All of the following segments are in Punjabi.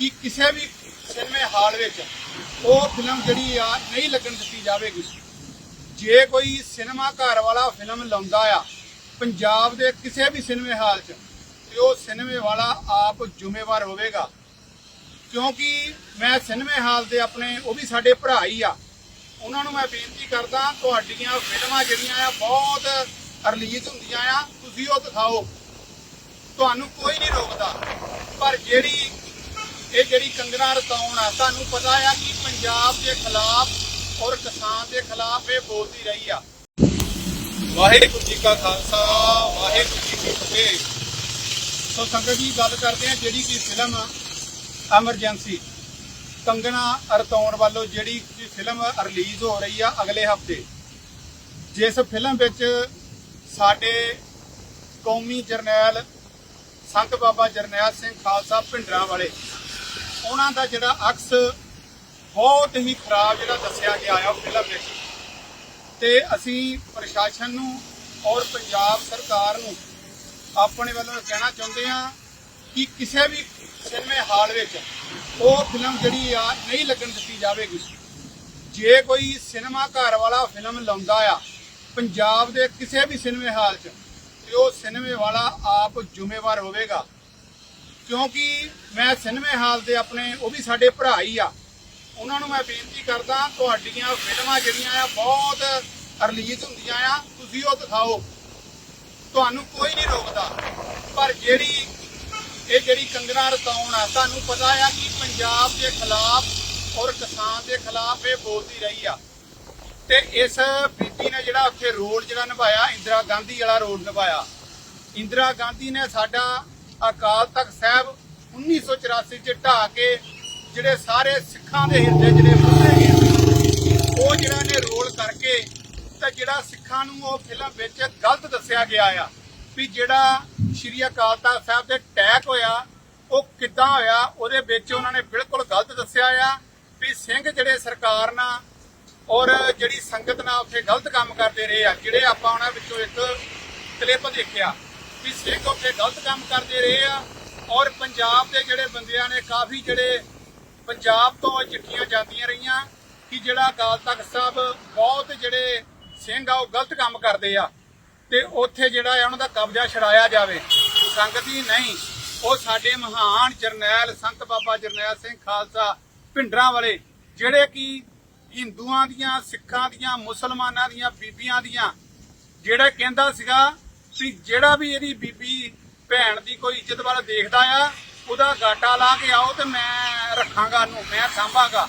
ਕਿ ਕਿਸੇ ਵੀ ਸਿਨੇਮੇ ਹਾਲ ਵਿੱਚ ਉਹ ਫਿਲਮ ਜਿਹੜੀ ਆ ਨਹੀਂ ਲੱਗਣ ਦਿੱਤੀ ਜਾਵੇਗੀ। ਜੇ ਕੋਈ ਸਿਨੇਮਾ ਘਰ ਵਾਲਾ ਫਿਲਮ ਲਾਉਂਦਾ ਆ, ਪੰਜਾਬ ਦੇ ਕਿਸੇ ਵੀ ਸਿਨੇਮੇ ਹਾਲ 'ਚ, ਤੇ ਉਹ ਸਿਨੇਮੇ ਵਾਲਾ ਆਪ ਜ਼ਿੰਮੇਵਾਰ ਹੋਵੇਗਾ। ਕਿਉਂਕਿ ਮੈਂ ਸਿਨੇਮੇ ਹਾਲ ਦੇ ਆਪਣੇ, ਉਹ ਵੀ ਸਾਡੇ ਭਰਾ ਹੀ ਆ। ਉਹਨਾਂ ਨੂੰ ਮੈਂ ਬੇਨਤੀ ਕਰਦਾ, ਤੁਹਾਡੀਆਂ ਫਿਲਮਾਂ ਜਿਹੜੀਆਂ ਆ, ਬਹੁਤ ਰਿਲੀਜ਼ ਹੁੰਦੀਆਂ ਆ। ਤੁਸੀਂ ਉਹ ਦਿਖਾਓ। ਤੁਹਾਨੂੰ ਕੋਈ ਨਹੀਂ ਰੋਕਦਾ। ਪਰ ਜਿਹੜੀ ਇਹ ਜਿਹੜੀ ਕੰਗਣਾ ਰਤਾਉਣ ਆ, ਤੁਹਾਨੂੰ ਪਤਾ ਆ ਕਿ ਪੰਜਾਬ ਦੇ ਖਿਲਾਫ ਔਰ ਕਿਸਾਨ ਦੇ ਖਿਲਾਫ ਇਹ ਬੋਲਦੀ ਰਹੀ ਆ। ਵਾਹਿਗੁਰੂ ਜੀ ਕਾ ਖਾਲਸਾ, ਵਾਹਿਗੁਰੂ ਜੀ ਕੀ ਫਤਿਹ। ਸੋ ਸੰਗਤ ਜੀ, ਗੱਲ ਕਰਦੇ ਆ ਜਿਹੜੀ ਕਿ ਫਿਲਮ ਐਮਰਜੈਂਸੀ ਕੰਗਣਾ ਰਤਾਉਣ ਵੱਲੋਂ ਜਿਹੜੀ ਕਿ ਫਿਲਮ ਰਿਲੀਜ਼ ਹੋ ਰਹੀ ਆ ਅਗਲੇ ਹਫ਼ਤੇ। ਜਿਸ ਫਿਲਮ ਵਿੱਚ ਸਾਡੇ ਕੌਮੀ ਜਰਨੈਲ ਸੰਤ ਬਾਬਾ ਜਰਨੈਲ ਸਿੰਘ ਖਾਲਸਾ ਭਿੰਡਰਾਂ ਵਾਲੇ ਉਹਨਾਂ ਦਾ ਜਿਹੜਾ ਅਕਸ ਬਹੁਤ ਹੀ ਖਰਾਬ ਜਿਹੜਾ ਦੱਸਿਆ ਗਿਆ ਆ ਉਹ ਫਿਲਮ ਵਿੱਚ। ਤੇ ਅਸੀਂ ਪ੍ਰਸ਼ਾਸਨ ਨੂੰ ਔਰ ਪੰਜਾਬ ਸਰਕਾਰ ਨੂੰ ਆਪਣੇ ਵੱਲੋਂ ਕਹਿਣਾ ਚਾਹੁੰਦੇ ਹਾਂ ਕਿ ਕਿਸੇ ਵੀ ਸਿਨੇਮੇ ਹਾਲ ਵਿੱਚ ਉਹ ਫਿਲਮ ਜਿਹੜੀ ਆ ਨਹੀਂ ਲੱਗਣ ਦਿੱਤੀ ਜਾਵੇਗੀ। ਜੇ ਕੋਈ ਸਿਨੇਮਾ ਘਰ ਵਾਲਾ ਫਿਲਮ ਲਾਉਂਦਾ ਆ, ਪੰਜਾਬ ਦੇ ਕਿਸੇ ਵੀ ਸਿਨੇਮੇ ਹਾਲ 'ਚ, ਤੇ ਉਹ ਸਿਨੇਮੇ ਵਾਲਾ ਆਪ ਜ਼ਿੰਮੇਵਾਰ ਹੋਵੇਗਾ। ਕਿਉਂਕਿ ਮੈਂ ਸਿਨੇਮੇ ਹਾਲ ਦੇ ਆਪਣੇ, ਉਹ ਵੀ ਸਾਡੇ ਭਰਾ ਹੀ ਆ। ਉਹਨਾਂ ਨੂੰ ਮੈਂ ਬੇਨਤੀ ਕਰਦਾ, ਤੁਹਾਡੀਆਂ ਫਿਲਮਾਂ ਜਿਹੜੀਆਂ ਆ, ਬਹੁਤ ਰਿਲੀਜ਼ ਹੁੰਦੀਆਂ ਆ। ਤੁਸੀਂ ਉਹ ਦਿਖਾਓ। ਤੁਹਾਨੂੰ ਕੋਈ ਨਹੀਂ ਰੋਕਦਾ। ਪਰ ਜਿਹੜੀ, ਇਹ ਜਿਹੜੀ ਕੰਗਨਾ ਰਤਾਉਣ ਆ, ਤੁਹਾਨੂੰ ਪਤਾ ਆ ਕਿ ਪੰਜਾਬ ਦੇ ਖਿਲਾਫ ਔਰ ਕਿਸਾਨ ਦੇ ਖਿਲਾਫ ਇਹ ਬੋਲਦੀ ਰਹੀ ਆ। ਤੇ ਇਸ ਬੀਬੀ ਨੇ ਜਿਹੜਾ ਉੱਥੇ ਰੋਲ ਜਿਹੜਾ ਨਿਭਾਇਆ, ਇੰਦਰਾ ਗਾਂਧੀ ਵਾਲਾ ਰੋਲ ਨਿਭਾਇਆ। ਇੰਦਰਾ ਗਾਂਧੀ ਨੇ ਸਾਡਾ ਅਕਾਲ ਤਖਤ ਸਾਹਿਬ 1984 ਚ ਢਾਹ ਕੇ ਜਿਹੜੇ ਸਾਰੇ ਸਿੱਖਾਂ ਦੇ ਹਿਰਦੇ ਜਿਹੜੇ ਫੁੱਲੇ ਗਏ ਉਹ ਜਿਹੜਾ ਨੇ ਰੋਲ ਕਰਕੇ ਤੇ ਜਿਹੜਾ ਸਿੱਖਾਂ ਨੂੰ ਉਹ ਫਿਲਮ ਵਿੱਚ ਗਲਤ ਦੱਸਿਆ ਗਿਆ ਆ ਵੀ ਜਿਹੜਾ ਸ਼੍ਰੀ ਅਕਾਲ ਤਖਤ ਸਾਹਿਬ ਤੇ ਅਟੈਕ ਹੋਇਆ, ਉਹ ਕਿੱਦਾਂ ਹੋਇਆ, ਉਹਦੇ ਵਿੱਚ ਉਹਨਾਂ ਨੇ ਬਿਲਕੁਲ ਗਲਤ ਦੱਸਿਆ ਆ ਵੀ ਸਿੰਘ ਜਿਹੜੇ ਸਰਕਾਰ ਨਾਲ ਔਰ ਜਿਹੜੀ ਸੰਗਤ ਨਾਲ ਉੱਥੇ ਗਲਤ ਕੰਮ ਕਰਦੇ ਰਹੇ ਆ, ਜਿਹੜੇ ਆਪਾਂ ਉਹਨਾਂ ਵਿੱਚੋਂ ਇੱਕ ਕਲਿੱਪ ਦੇਖਿਆ। ਵੀ ਸਿੱਖ ਉੱਥੇ ਗਲਤ ਕੰਮ ਕਰਦੇ ਰਹੇ ਆ ਔਰ ਪੰਜਾਬ ਦੇ ਜਿਹੜੇ ਬੰਦਿਆਂ ਨੇ ਕਾਫੀ ਜਿਹੜੇ ਪੰਜਾਬ ਤੋਂ ਚਿੱਠੀਆਂ ਜਾਂਦੀਆਂ ਰਹੀਆਂ ਕਿ ਜਿਹੜਾ ਅਕਾਲ ਤਖਤ ਸਾਹਿਬ ਬਹੁਤ ਜਿਹੜੇ ਸਿੰਘ ਆ ਉਹ ਗਲਤ ਕੰਮ ਕਰਦੇ ਆ ਤੇ ਉੱਥੇ ਜਿਹੜਾ ਆ ਉਹਨਾਂ ਦਾ ਕਬਜ਼ਾ ਛਡਾਇਆ ਜਾਵੇ। ਸੰਗਤੀ ਨਹੀਂ, ਉਹ ਸਾਡੇ ਮਹਾਨ ਜਰਨੈਲ ਸੰਤ ਬਾਬਾ ਜਰਨੈਲ ਸਿੰਘ ਖਾਲਸਾ ਭਿੰਡਰਾਂ ਵਾਲੇ, ਜਿਹੜੇ ਕਿ ਹਿੰਦੂਆਂ ਦੀਆਂ, ਸਿੱਖਾਂ ਦੀਆਂ, ਮੁਸਲਮਾਨਾਂ ਦੀਆਂ, ਬੀਬੀਆਂ ਦੀਆਂ, ਜਿਹੜਾ ਕਹਿੰਦਾ ਸੀਗਾ ਵੀ ਜਿਹੜਾ ਵੀ ਇਹਦੀ ਬੀਬੀ, ਭੈਣ ਦੀ ਕੋਈ ਇੱਜ਼ਤ ਵਾਲਾ ਦੇਖਦਾ ਆ, ਉਹਦਾ ਗਾਟਾ ਲਾ ਕੇ ਆਓ ਤੇ ਮੈਂ ਰੱਖਾਂਗਾ ਉਹਨੂੰ, ਮੈਂ ਸਾਂਭਾਂਗਾ।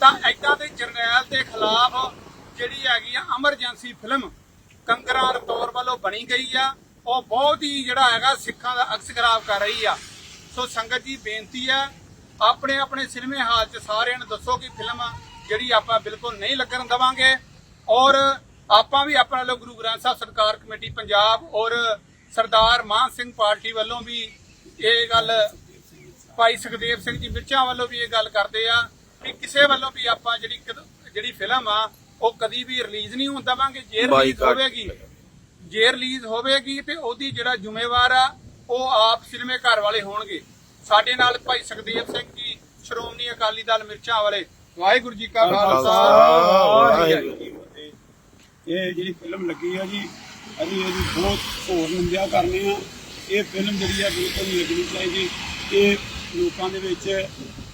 ਤਾਂ ਐਦਾਂ ਦੇ ਜਰਨੈਲ ਦੇ ਖਿਲਾਫ ਜਿਹੜੀ ਹੈਗੀ ਆ ਐਮਰਜੈਂਸੀ ਫਿਲਮ ਕੰਗਰਾ ਰਤੌਰ ਵੱਲੋਂ ਬਣੀ ਗਈ ਆ, ਉਹ ਬਹੁਤ ਹੀ ਜਿਹੜਾ ਹੈਗਾ ਸਿੱਖਾਂ ਦਾ ਅਕਸ ਖਰਾਬ ਕਰ ਰਹੀ ਆ। ਸੋ ਸੰਗਤ ਜੀ, ਬੇਨਤੀ ਆ, ਆਪਣੇ ਆਪਣੇ ਸਿਨੇਮੇ ਹਾਲ 'ਚ ਸਾਰਿਆਂ ਨੂੰ ਦੱਸੋ ਕਿ ਫਿਲਮ ਜਿਹੜੀ ਆਪਾਂ ਬਿਲਕੁਲ ਨਹੀਂ ਲੱਗਣ ਦਵਾਂਗੇ ਔਰ ਆਪਾਂ ਵੀ ਆਪਣੇ ਵੱਲੋਂ ਗੁਰੂ ਗ੍ਰੰਥ ਸਾਹਿਬ ਸਰਕਾਰ ਕਮੇਟੀ ਪੰਜਾਬ ਔਰ ਸਰਦਾਰ ਮਾਨ ਸਿੰਘ ਪਾਰਟੀ ਵੱਲੋਂ ਵੀ ਇਹ ਗੱਲ ਭਾਈ ਸੁਖਦੇਵ ਸਿੰਘ ਜੀ ਮਿਰਚਾਂ ਵੱਲੋਂ ਵੀ ਇਹ ਗੱਲ ਕਰਦੇ ਆ ਕਿ ਕਿਸੇ ਵੱਲੋਂ ਵੀ ਆਪਾਂ ਜਿਹੜੀ ਜਿਹੜੀ ਫਿਲਮ ਆ ਉਹ ਕਦੀ ਵੀ ਰਿਲੀਜ਼ ਨਹੀਂ ਹੋਣ ਦੇਵਾਂਗੇ। ਜੇ ਰਿਲੀਜ਼। ਹੋਵੇਗੀ ਜੇ ਰਿਲੀਜ਼ ਹੋਵੇਗੀ ਤੇ ਉਹਦੀ ਜਿਹੜਾ ਜ਼ਿੰਮੇਵਾਰ ਆ ਉਹ ਆਪ ਸਿਨੇਮੇ ਘਰ ਵਾਲੇ ਹੋਣਗੇ। ਸਾਡੇ ਨਾਲ ਭਾਈ ਸੁਖਦੇਵ ਸਿੰਘ ਜੀ ਸ਼੍ਰੋਮਣੀ ਅਕਾਲੀ ਦਲ ਮਿਰਚਾਂ ਵਾਲੇ ਵਾਹਿਗੁਰੂ ਜੀ ਕਾ ਖਾਲਸਾ। ਵਾਹਿਗੁਰੂ ਜੀ ਇਹ ਜਿਹੜੀ ਫਿਲਮ ਲੱਗੀ ਆ ਜੀ ਅਸੀਂ ਇਹਦੀ ਬਹੁਤ ਹੋਰ ਨਿੰਦਿਆ ਕਰਨੇ ਆ। ਇਹ ਫਿਲਮ ਜਿਹੜੀ ਆ ਬਿਲਕੁਲ ਨਹੀਂ ਲੱਗਣੀ ਚਾਹੀਦੀ। ਇਹ ਲੋਕਾਂ ਦੇ ਵਿੱਚ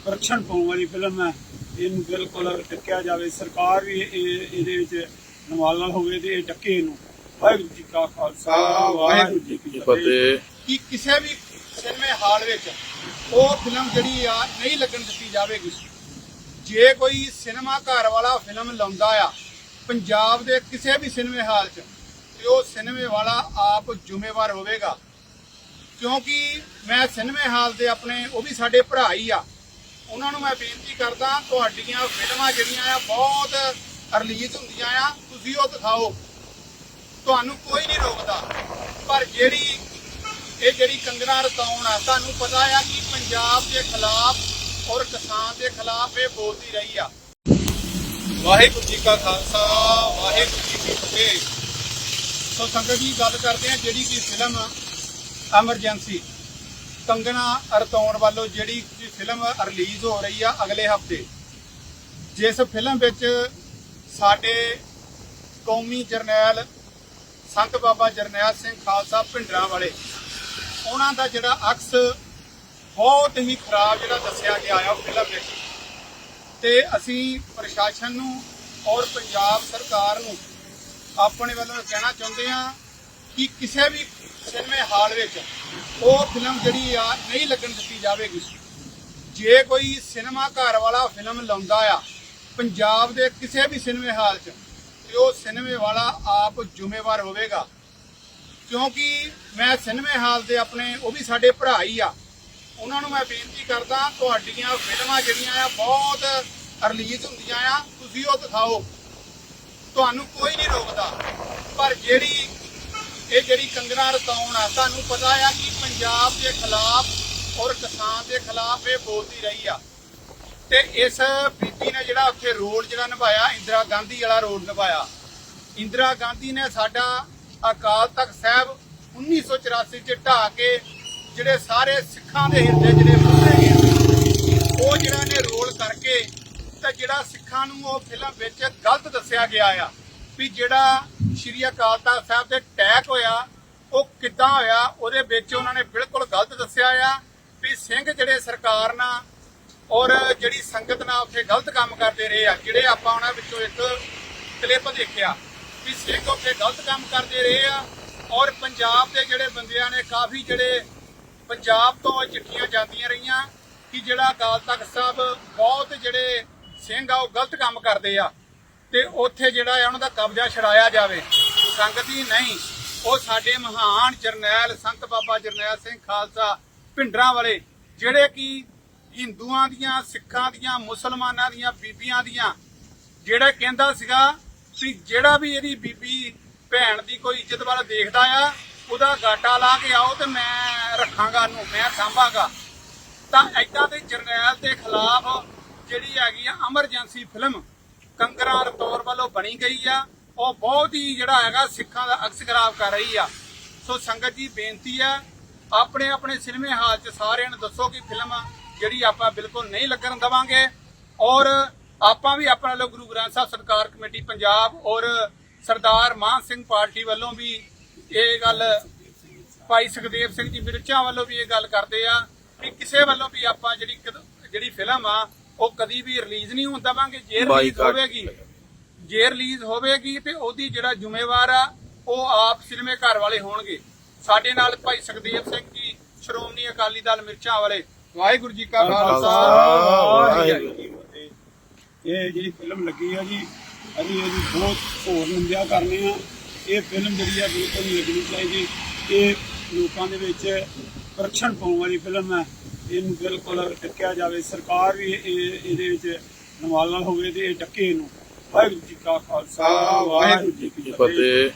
ਪ੍ਰਖਣ ਪਾਉਣ ਵਾਲੀ ਫਿਲਮ ਹੈ ਇਹਨੂੰ ਬਿਲਕੁਲ ਟੱਕਿਆ ਜਾਵੇ। ਸਰਕਾਰ ਵੀ ਇਹ ਇਹਦੇ ਵਿੱਚ ਨਵਾਲਾ ਹੋਵੇ ਤੇ ਇਹ ਟੱਕੇ ਇਹਨੂੰ। ਵਾਹਿਗੁਰੂ ਜੀ ਕਾ ਖਾਲਸਾ ਵਾਹਿਗੁਰੂ ਜੀ ਕੀ ਫਤਿਹ। ਫਤਿਹ। ਕਿ ਕਿਸੇ ਵੀ ਸਿਨੇਮੇ ਹਾਲ ਵਿੱਚ ਉਹ ਫਿਲਮ ਜਿਹੜੀ ਆ ਨਹੀਂ ਲੱਗਣ ਦਿੱਤੀ ਜਾਵੇਗੀ। ਜੇ ਕੋਈ ਸਿਨੇਮਾ ਘਰ ਵਾਲਾ ਫਿਲਮ ਲਾਉਂਦਾ ਆ ਪੰਜਾਬ ਦੇ ਕਿਸੇ ਵੀ ਸਿਨੇਮੇ ਹਾਲ 'ਚ, ਤੇ ਉਹ ਸਿਨੇਮੇ ਵਾਲਾ ਆਪ ਜ਼ਿੰਮੇਵਾਰ ਹੋਵੇਗਾ। ਕਿਉਂਕਿ ਮੈਂ ਸਿਨੇਮੇ ਹਾਲ ਦੇ ਆਪਣੇ, ਉਹ ਵੀ ਸਾਡੇ ਭਰਾ ਹੀ ਆ। ਉਹਨਾਂ ਨੂੰ ਮੈਂ ਬੇਨਤੀ ਕਰਦਾ, ਤੁਹਾਡੀਆਂ ਫਿਲਮਾਂ ਜਿਹੜੀਆਂ ਆ, ਬਹੁਤ ਰਿਲੀਜ਼ ਹੁੰਦੀਆਂ ਆ, ਤੁਸੀਂ ਉਹ ਦਿਖਾਓ। ਤੁਹਾਨੂੰ ਕੋਈ ਨਹੀਂ ਰੋਕਦਾ। ਪਰ ਜਿਹੜੀ, ਇਹ ਜਿਹੜੀ ਕੰਗਨਾ ਰਤਾਉਣ ਆ, ਤੁਹਾਨੂੰ ਪਤਾ ਆ ਕਿ ਪੰਜਾਬ ਦੇ ਖਿਲਾਫ ਔਰ ਕਿਸਾਨ ਦੇ ਖਿਲਾਫ ਇਹ ਬੋਲਦੀ ਰਹੀ ਆ। ਵਾਹਿਗੁਰੂ ਜੀ ਕਾ ਖਾਲਸਾ, ਵਾਹਿਗੁਰੂ ਜੀ ਕੀ ਫਤਿਹ। ਸੋ ਸੰਗਤ ਜੀ, ਗੱਲ ਕਰਦੇ ਆ ਜਿਹੜੀ ਕਿ ਫਿਲਮ ਐਮਰਜੈਂਸੀ ਕੰਗਣਾ ਰਤੌਣ ਵੱਲੋਂ ਜਿਹੜੀ ਕਿ ਫਿਲਮ ਰਿਲੀਜ਼ ਹੋ ਰਹੀ ਆ ਅਗਲੇ ਹਫ਼ਤੇ। ਜਿਸ ਫਿਲਮ ਵਿੱਚ ਸਾਡੇ ਕੌਮੀ ਜਰਨੈਲ ਸੰਤ ਬਾਬਾ ਜਰਨੈਲ ਸਿੰਘ ਖਾਲਸਾ ਭਿੰਡਰਾਂ ਵਾਲੇ, ਉਹਨਾਂ ਦਾ ਜਿਹੜਾ ਅਕਸ ਬਹੁਤ ਹੀ ਖਰਾਬ ਜਿਹੜਾ ਦੱਸਿਆ ਗਿਆ ਆ ਉਹ ਫਿਲਮ ਵਿੱਚ। ਤੇ ਅਸੀਂ ਪ੍ਰਸ਼ਾਸਨ ਨੂੰ ਔਰ ਪੰਜਾਬ ਸਰਕਾਰ ਨੂੰ ਆਪਣੇ ਵੱਲੋਂ ਕਹਿਣਾ ਚਾਹੁੰਦੇ ਹਾਂ ਕਿ ਕਿਸੇ ਵੀ ਸਿਨੇਮੇ ਹਾਲ ਵਿੱਚ ਉਹ ਫਿਲਮ ਜਿਹੜੀ ਆ ਨਹੀਂ ਲੱਗਣ ਦਿੱਤੀ ਜਾਵੇਗੀ। ਜੇ ਕੋਈ ਸਿਨੇਮਾ ਘਰ ਵਾਲਾ ਫਿਲਮ ਲਾਉਂਦਾ ਆ, ਪੰਜਾਬ ਦੇ ਕਿਸੇ ਵੀ ਸਿਨੇਮੇ ਹਾਲ 'ਚ, ਤੇ ਉਹ ਸਿਨੇਮੇ ਵਾਲਾ ਆਪ ਜ਼ਿੰਮੇਵਾਰ ਹੋਵੇਗਾ। ਕਿਉਂਕਿ ਮੈਂ ਸਿਨੇਮੇ ਹਾਲ ਦੇ ਆਪਣੇ, ਉਹ ਵੀ ਸਾਡੇ ਭਰਾ ਹੀ ਆ। ਉਹਨਾਂ ਨੂੰ ਮੈਂ ਬੇਨਤੀ ਕਰਦਾ, ਤੁਹਾਡੀਆਂ ਫਿਲਮਾਂ ਜਿਹੜੀਆਂ ਆ, ਬਹੁਤ ਰਿਲੀਜ਼ ਹੁੰਦੀਆਂ ਆ, ਤੁਸੀਂ ਉਹ ਦਿਖਾਓ। ਤੁਹਾਨੂੰ ਕੋਈ ਨਹੀਂ ਰੋਕਦਾ। ਪਰ ਜਿਹੜੀ, ਇਹ ਜਿਹੜੀ ਕੰਗਣਾ ਰਤਾਉਣ ਆ, ਤੁਹਾਨੂੰ ਪਤਾ ਆ ਕਿ ਪੰਜਾਬ ਦੇ ਖਿਲਾਫ ਔਰ ਕਿਸਾਨ ਦੇ ਖਿਲਾਫ ਇਹ ਬੋਲਦੀ ਰਹੀ ਆ। ਤੇ ਇਸ ਬੀਬੀ ਨੇ ਜਿਹੜਾ ਉੱਥੇ ਰੋਲ ਜਿਹੜਾ ਨਿਭਾਇਆ, ਇੰਦਰਾ ਗਾਂਧੀ ਵਾਲਾ ਰੋਲ ਨਿਭਾਇਆ। ਇੰਦਰਾ ਗਾਂਧੀ ਨੇ ਸਾਡਾ ਅਕਾਲ ਤਖਤ ਸਾਹਿਬ 1984 ਚ ਢਾਹ ਕੇ ਜਿਹੜੇ ਸਾਰੇ ਸਿੱਖਾਂ ਦੇ ਹਿਰਦੇ ਜਿਹੜੇ ਮੁੱਦੇ ਗਏ ਉਹ ਜਿਹੜਾ ਨੇ ਰੋਲ ਕਰਕੇ ਤੇ ਜਿਹੜਾ ਸਿੱਖਾਂ ਨੂੰ ਉਹ ਫਿਲਮ ਵਿੱਚ ਗਲਤ ਦੱਸਿਆ ਗਿਆ ਆ ਵੀ ਜਿਹੜਾ ਸ਼੍ਰੀ ਅਕਾਲ ਤਖਤ ਸਾਹਿਬ ਦੇ ਅਟੈਕ ਹੋਇਆ, ਉਹ ਕਿੱਦਾਂ ਹੋਇਆ, ਉਹਦੇ ਵਿੱਚ ਉਹਨਾਂ ਨੇ ਬਿਲਕੁਲ ਗਲਤ ਦੱਸਿਆ ਆ ਵੀ ਸਿੰਘ ਜਿਹੜੇ ਸਰਕਾਰ ਨਾਲ ਔਰ ਜਿਹੜੀ ਸੰਗਤ ਨਾਲ ਉੱਥੇ ਗਲਤ ਕੰਮ ਕਰਦੇ ਰਹੇ ਆ, ਜਿਹੜੇ ਆਪਾਂ ਉਹਨਾਂ ਵਿੱਚੋਂ ਇੱਕ ਕਲਿੱਪ ਦੇਖਿਆ ਵੀ ਸਿੰਘ ਉੱਥੇ ਗਲਤ ਕੰਮ ਕਰਦੇ ਰਹੇ ਆ ਔਰ ਪੰਜਾਬ ਦੇ ਜਿਹੜੇ ਬੰਦਿਆਂ ਨੇ ਕਾਫੀ ਜਿਹੜੇ ਪੰਜਾਬ ਤੋਂ ਇਹ ਚਿੱਠੀਆਂ ਜਾਂਦੀਆਂ ਰਹੀਆਂ ਕਿ ਜਿਹੜਾ ਅਕਾਲ ਤਖਤ ਸਾਹਿਬ ਬਹੁਤ ਜਿਹੜੇ ਸਿੰਘ ਆ, ਉਹ ਗਲਤ ਕੰਮ ਕਰਦੇ ਆ ਤੇ ਉੱਥੇ ਜਿਹੜਾ ਹੈ ਉਹਨਾਂ ਦਾ ਕਬਜ਼ਾ ਛਡਾਇਆ ਜਾਵੇ। ਸੰਗਤ ਹੀ ਨਹੀਂ, ਉਹ ਸਾਡੇ ਮਹਾਨ ਜਰਨੈਲ ਸੰਤ ਬਾਬਾ ਜਰਨੈਲ ਸਿੰਘ ਖਾਲਸਾ ਭਿੰਡਰਾਂ ਵਾਲੇ, ਜਿਹੜੇ ਕਿ ਹਿੰਦੂਆਂ ਦੀਆਂ, ਸਿੱਖਾਂ ਦੀਆਂ, ਮੁਸਲਮਾਨਾਂ ਦੀਆਂ, ਬੀਬੀਆਂ ਦੀਆਂ, ਜਿਹੜਾ ਕਹਿੰਦਾ ਸੀਗਾ ਵੀ ਜਿਹੜਾ ਵੀ ਇਹਦੀ ਬੀਬੀ, ਭੈਣ ਦੀ ਕੋਈ ਇੱਜ਼ਤ ਵੱਲ ਦੇਖਦਾ ਆ ਉਹਦਾ ਗਾਟਾ ਲਾ ਕੇ ਆਓ ਤੇ ਮੈਂ ਰੱਖਾਂਗਾ ਉਹਨੂੰ, ਮੈਂ ਸਾਂਭਾਂਗਾ। ਤਾਂ ਏਦਾਂ ਦੇ ਜਰਨੈਲ ਦੇ ਖਿਲਾਫ ਜਿਹੜੀ ਹੈਗੀ ਆ ਐਮਰਜੈਂਸੀ ਫਿਲਮ ਕੰਗਰਾ ਰਤੌਰ ਵੱਲੋਂ ਬਣੀ ਗਈ ਆ, ਉਹ ਬਹੁਤ ਹੀ ਜਿਹੜਾ ਹੈਗਾ ਸਿੱਖਾਂ ਦਾ ਅਕਸ ਖਰਾਬ ਕਰ ਰਹੀ ਆ। ਸੋ ਸੰਗਤ ਜੀ, ਬੇਨਤੀ ਆ ਆਪਣੇ ਆਪਣੇ ਸਿਨੇਮੇ ਹਾਲ 'ਚ ਸਾਰਿਆਂ ਨੂੰ ਦੱਸੋ ਕਿ ਫਿਲਮ ਜਿਹੜੀ ਆਪਾਂ ਬਿਲਕੁਲ ਨਹੀਂ ਲੱਗਣ ਦਵਾਂਗੇ। ਔਰ ਆਪਾਂ ਵੀ ਆਪਣਾ ਲੋ ਗੁਰੂ ਗ੍ਰੰਥ ਸਾਹਿਬ ਸਰਕਾਰ ਕਮੇਟੀ ਪੰਜਾਬ ਔਰ ਸਰਦਾਰ ਮਾਨ ਸਿੰਘ ਪਾਰਟੀ ਵੱਲੋਂ ਵੀ ਇਹ ਗੱਲ ਭਾਈ ਸੁਖਦੇਵ ਸਿੰਘ ਜੀ ਮਿਰਚਾਂ ਵੱਲੋਂ ਵੀ ਇਹ ਗੱਲ ਕਰਦੇ ਆ ਕਿ ਕਿਸੇ ਵੱਲੋਂ ਵੀ ਆਪਾਂ ਜਿਹੜੀ ਜਿਹੜੀ ਫਿਲਮ ਆ ਉਹ ਕਦੀ ਵੀ ਰਿਲੀਜ਼ ਨਹੀਂ ਹੋਣ ਦੇਵਾਂਗੇ ਜੇ ਰਿਲੀਜ਼। ਹੋਵੇਗੀ ਜੇ ਰਿਲੀਜ਼ ਹੋਵੇਗੀ ਤੇ ਉਹਦੀ ਜਿਹੜਾ ਜ਼ਿੰਮੇਵਾਰ ਆ ਉਹ ਆਪ ਸਿਨੇਮੇ ਘਰ ਵਾਲੇ ਹੋਣਗੇ ਸਾਡੇ ਨਾਲ ਭਾਈ ਸੁਖਦੇਵ ਸਿੰਘ ਜੀ ਸ਼੍ਰੋਮਣੀ ਅਕਾਲੀ ਦਲ ਮਿਰਚਾਂ ਵਾਲੇ ਵਾਹਿਗੁਰੂ ਜੀ ਕਾ ਖਾਲਸਾ ਵਾਹਿਗੁਰੂ ਜੀ। ਇਹ ਜਿਹੜੀ ਫਿਲਮ ਲੱਗੀ ਆ ਜੀ ਅਸੀਂ ਇਹਦੀ ਬਹੁਤ ਹੋਰ ਨਿੰਦਿਆ ਕਰਨੇ ਆ ਇਹ ਫਿਲਮ ਜਿਹੜੀ ਆ ਬਿਲਕੁਲ ਨਹੀਂ ਲੱਗਣੀ ਚਾਹੀਦੀ। ਇਹ ਲੋਕਾਂ ਦੇ ਵਿੱਚ ਕਰਪਸ਼ਨ ਪਾਉਣ ਵਾਲੀ ਫਿਲਮ ਹੈ ਇਹਨੂੰ ਬਿਲਕੁਲ ਟੱਕਿਆ ਜਾਵੇ। ਸਰਕਾਰ ਵੀ ਇਹ ਇਹਦੇ ਵਿੱਚ ਨਵਾਲਾ ਹੋਵੇ ਤੇ ਇਹ ਟੱਕੇ ਇਹਨੂੰ। ਵਾਹਿਗੁਰੂ ਜੀ ਕਾ ਖਾਲਸਾ ਵਾਹਿਗੁਰੂ ਜੀ ਕੀ ਫਤਿਹ।